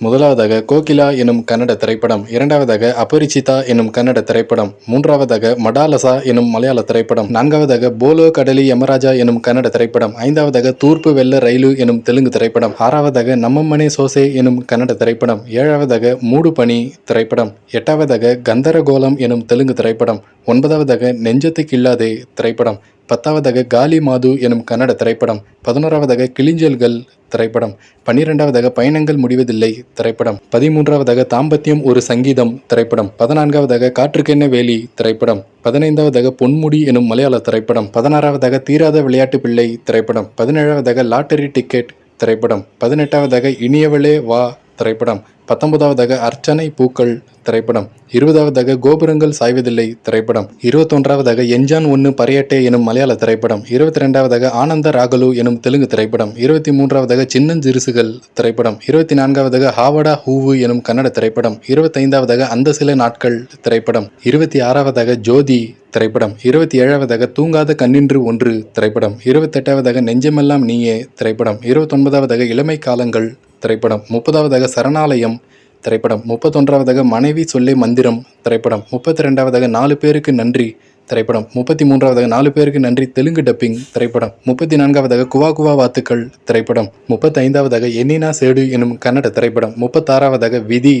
முதலாவதாக கோகிலா எனும் கன்னட திரைப்படம் இரண்டாவதாக அபரிச்சிதா எனும் கன்னட திரைப்படம் மூன்றாவதாக மடாலசா எனும் மலையாள திரைப்படம் நான்காவதாக போலோ கடலி யமராஜா எனும் கன்னட திரைப்படம் ஐந்தாவதாக தூர்ப்பு வெள்ள ரயிலு எனும் தெலுங்கு திரைப்படம் ஆறாவதாக நம்மம்மனே சோசே எனும் கன்னட திரைப்படம் ஏழாவதாக மூடு பனி திரைப்படம் எட்டாவதாக கந்தரகோலம் எனும் தெலுங்கு திரைப்படம் ஒன்பதாவதாக நெஞ்சத்துக்கில்லாதே திரைப்படம் பத்தாவதாக காலி மாது எனும் கன்னட திரைப்படம் பதினோராவதாக கிளிஞ்சல்கள் திரைப்படம். பன்னிரெண்டாவதாக பயணங்கள் முடிவதில்லை. திரைப்படம். பதிமூன்றாவதாக தாம்பத்தியம் ஒரு சங்கீதம். திரைப்படம். பதினான்காவதாக காற்றுக்கென்ன வேலி. திரைப்படம். பதினைந்தாவதாக பொன்முடி எனும் மலையாள திரைப்படம். பதினாறாவதாக தீராத விளையாட்டு பிள்ளை. திரைப்படம். பதினேழாவதாக லாட்டரி டிக்கெட். திரைப்படம். பதினெட்டாவதாக இனியவளே வா. திரைப்படம். பத்தொன்பதாவதாக அர்ச்சனை பூக்கள் திரைப்படம். இருபதாவதாக கோபுரங்கள் சாய்வதில்லை திரைப்படம். இருபத்தொன்றாவதாக எஞ்சான் ஒன்று பரையட்டே எனும் மலையாள திரைப்படம். இருபத்தி ரெண்டாவதாக ஆனந்த ராகலு எனும் தெலுங்கு திரைப்படம். இருபத்தி மூன்றாவதாக சின்னஞ்சிறுசுகள் திரைப்படம். இருபத்தி நான்காவதாக ஹாவடா ஹூவு எனும் கன்னட திரைப்படம். இருபத்தைந்தாவதாக அந்த சில நாட்கள் திரைப்படம். இருபத்தி ஆறாவதாக ஜோதி திரைப்படம். இருபத்தி ஏழாவதாக தூங்காத கண்ணின்று ஒன்று திரைப்படம். இருபத்தெட்டாவதாக நெஞ்சமெல்லாம் நீயே திரைப்படம். இருபத்தொன்பதாவதாக இளமை காலங்கள் திரைப்படம் முப்பதாவதாக சரணாலயம் திரைப்படம் முப்பத்தொன்றாவதாக மனைவி சொல்லே மந்திரம் திரைப்படம் முப்பத்தி ரெண்டாவதாக நாலு பேருக்கு நன்றி திரைப்படம் முப்பத்தி மூன்றாவதாக நாலு பேருக்கு நன்றி தெலுங்கு டப்பிங் திரைப்படம் முப்பத்தி நான்காவதாக குவா குவா வாத்துக்கள் திரைப்படம் முப்பத்தி ஐந்தாவதாக எண்ணினா சேடு எனும் கன்னட திரைப்படம் முப்பத்தாறாவதாக விதி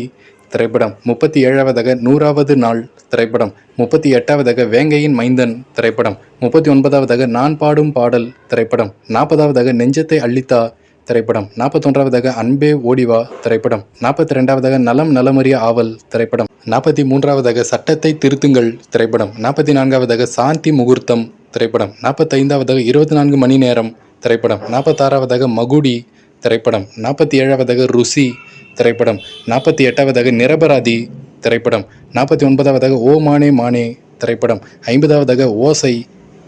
திரைப்படம் முப்பத்தி ஏழாவதாக நூறாவது நாள் திரைப்படம் முப்பத்தி எட்டாவதாக வேங்கையின் மைந்தன் திரைப்படம் முப்பத்தி ஒன்பதாவதாக நான் பாடும் பாடல் திரைப்படம் நாற்பதாவதாக நெஞ்சத்தை அள்ளித்தா திரைப்படம். நாற்பத்தொன்றாவதாக அன்பே ஓடிவா திரைப்படம். நாற்பத்தி ரெண்டாவதாக நலம் நலமறிய ஆவல் திரைப்படம். நாற்பத்தி மூன்றாவதாக சட்டத்தை திருத்துங்கள் திரைப்படம். நாற்பத்தி நான்காவதாக சாந்தி முகூர்த்தம் திரைப்படம். நாற்பத்தைந்தாவதாக இருபத்தி நான்கு மணி நேரம் திரைப்படம். நாற்பத்தாறாவதாக மகுடி திரைப்படம். நாற்பத்தி ஏழாவதாக ருசி திரைப்படம். நாற்பத்தி எட்டாவதாக நிரபராதி திரைப்படம். நாற்பத்தி ஒன்பதாவதாக ஓ மானே மானே திரைப்படம். ஐம்பதாவதாக ஓசை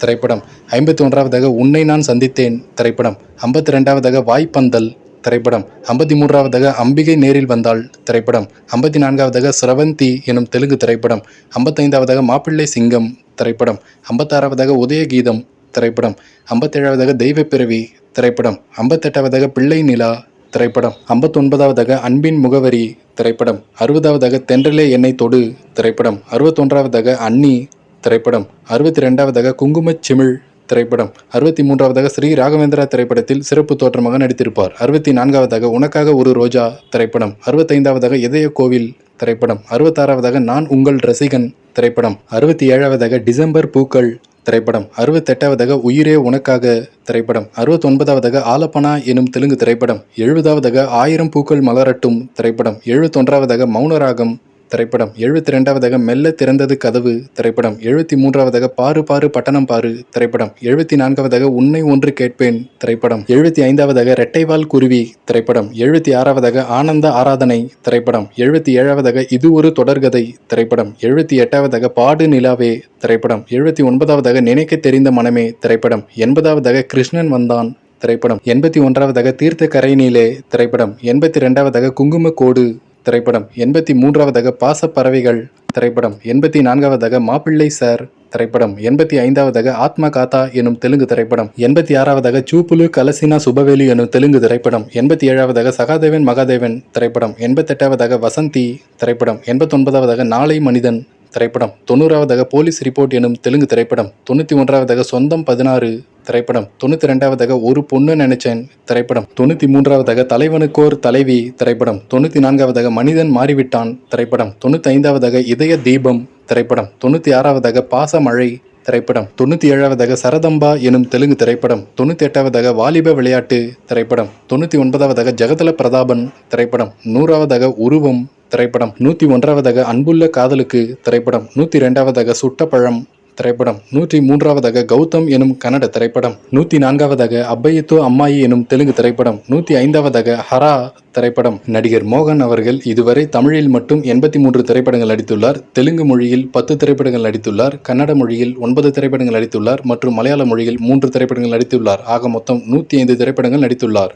திரைப்படம். ஐம்பத்தி ஒன்றாவதாக உன்னை நான் சந்தித்தேன் திரைப்படம். ஐம்பத்தி ரெண்டாவதாக வாய்ப்பந்தல் திரைப்படம். ஐம்பத்தி மூன்றாவதாக அம்பிகை நேரில் வந்தாள் திரைப்படம். ஐம்பத்தி நான்காவதாக ஸ்ரவந்தி எனும் தெலுங்கு திரைப்படம். ஐம்பத்தைந்தாவதாக மாப்பிள்ளை சிங்கம் திரைப்படம். ஐம்பத்தாறாவதாக உதயகீதம் திரைப்படம். ஐம்பத்தேழாவதாக தெய்வப்பிறவி திரைப்படம். ஐம்பத்தெட்டாவதாக பிள்ளை நிலா திரைப்படம். ஐம்பத்தொன்பதாவதாக அன்பின் முகவரி திரைப்படம். அறுபதாவதாக தென்றலே என்னை தொடு திரைப்படம். அறுபத்தொன்றாவதாக அன்னி திரைப்படம். அறுபத்தி ரெண்டாவதாக குங்குமச் சிமிழ் திரைப்படம். அறுபத்தி மூன்றாவதாக ஸ்ரீ ராகவேந்திரா திரைப்படத்தில் சிறப்பு தோற்றமாக நடித்திருப்பார். அறுபத்தி நான்காவதாக உனக்காக ஒரு ரோஜா திரைப்படம். அறுபத்தைந்தாவதாக இதய கோவில் திரைப்படம். அறுபத்தாறாவதாக நான் உங்கள் ரசிகன் திரைப்படம். அறுபத்தி ஏழாவதாக டிசம்பர் பூக்கள் திரைப்படம். அறுபத்தெட்டாவதாக உயிரே உனக்காக திரைப்படம். அறுபத்தொன்பதாவதாக ஆலப்பனா எனும் தெலுங்கு திரைப்படம். எழுபதாவதாக ஆயிரம் பூக்கள் மலரட்டும் திரைப்படம். எழுபத்தொன்றாவதாக மௌனராகம் திரைப்படம். எழுபத்தி ரெண்டாவதாக மெல்ல திறந்தது கதவு திரைப்படம். எழுபத்தி மூன்றாவதாக பாரு பாரு பட்டணம் பாரு திரைப்படம். எழுபத்தி நான்காவதாக உன்னை ஒன்று கேட்பேன் திரைப்படம். எழுபத்தி ஐந்தாவதாக ரெட்டைவால் குருவி திரைப்படம். எழுபத்தி ஆறாவதாக ஆனந்த ஆராதனை திரைப்படம். எழுபத்தி ஏழாவதாக இது ஒரு தொடர்கதை திரைப்படம். எழுபத்தி எட்டாவதாக பாடு நிலாவே திரைப்படம். எழுபத்தி ஒன்பதாவதாக நினைக்க தெரிந்த மனமே திரைப்படம். எண்பதாவதாக கிருஷ்ணன் வந்தான் திரைப்படம். எண்பத்தி ஒன்றாவதாக தீர்த்த கரைநீலே திரைப்படம். எண்பத்தி ரெண்டாவதாக குங்கும கோடு திரைப்படம் எண்பத்தி மூன்றாவதாக பாச பறவைகள் திரைப்படம் எண்பத்தி நான்காவதாக மாப்பிள்ளை சார் திரைப்படம் எண்பத்தி ஐந்தாவதாக ஆத்மா காத்தா எனும் தெலுங்கு திரைப்படம் எண்பத்தி ஆறாவதாக சூப்புலு கலசினா சுபவேலி எனும் தெலுங்கு திரைப்படம் எண்பத்தி ஏழாவதாக சகாதேவன் மகாதேவன் திரைப்படம் எண்பத்தெட்டாவதாக வசந்தி திரைப்படம் எண்பத்தொன்பதாவதாக நாளை மனிதன் திரைப்படம் தொண்ணூறாவதாக போலீஸ் ரிப்போர்ட் எனும் தெலுங்கு திரைப்படம் தொண்ணூற்றி ஒன்றாவதாக சொந்தம் பதினாறு திரைப்படம். தொண்ணூற்றி ரெண்டாவதாக ஒரு பொண்ணு நினைச்சேன் திரைப்படம். தொண்ணூற்றி மூன்றாவதாக தலைவனுக்கோர் தலைவி திரைப்படம். தொண்ணூற்றி நான்காவதாக மனிதன் மாறிவிட்டான் திரைப்படம். தொண்ணூற்றி ஐந்தாவதாக இதய தீபம் திரைப்படம். தொண்ணூற்றி ஆறாவதாக பாசமழை திரைப்படம். தொண்ணூற்றி ஏழாவதாக சரதம்பா எனும் தெலுங்கு திரைப்படம். தொண்ணூற்றி எட்டாவதாக வாலிப விளையாட்டு திரைப்படம். தொண்ணூற்றி ஒன்பதாவதாக ஜெகதல பிரதாபன் திரைப்படம். நூறாவதாக உருவம் திரைப்படம். நூற்றி ஒன்றாவதாக அன்புள்ள காதலுக்கு திரைப்படம். நூற்றி ரெண்டாவதாக சுட்டப்பழம் திரைப்படம். நூற்றி மூன்றாவதாக கௌதம் எனும் கன்னட திரைப்படம். நூற்றி நான்காவதாக அப்பையத்தோ அம்மாயி எனும் தெலுங்கு திரைப்படம். நூற்றி ஐந்தாவதாக ஹரா திரைப்படம். நடிகர் மோகன் அவர்கள் இதுவரை தமிழில் மட்டும் எண்பத்தி மூன்று திரைப்படங்கள் நடித்துள்ளார். தெலுங்கு மொழியில் பத்து திரைப்படங்கள் நடித்துள்ளார். கன்னட மொழியில் ஒன்பது திரைப்படங்கள் நடித்துள்ளார். மற்றும் மலையாள மொழியில் மூன்று திரைப்படங்கள் நடித்துள்ளார். ஆக மொத்தம் நூற்றி ஐந்து திரைப்படங்கள் நடித்துள்ளார்.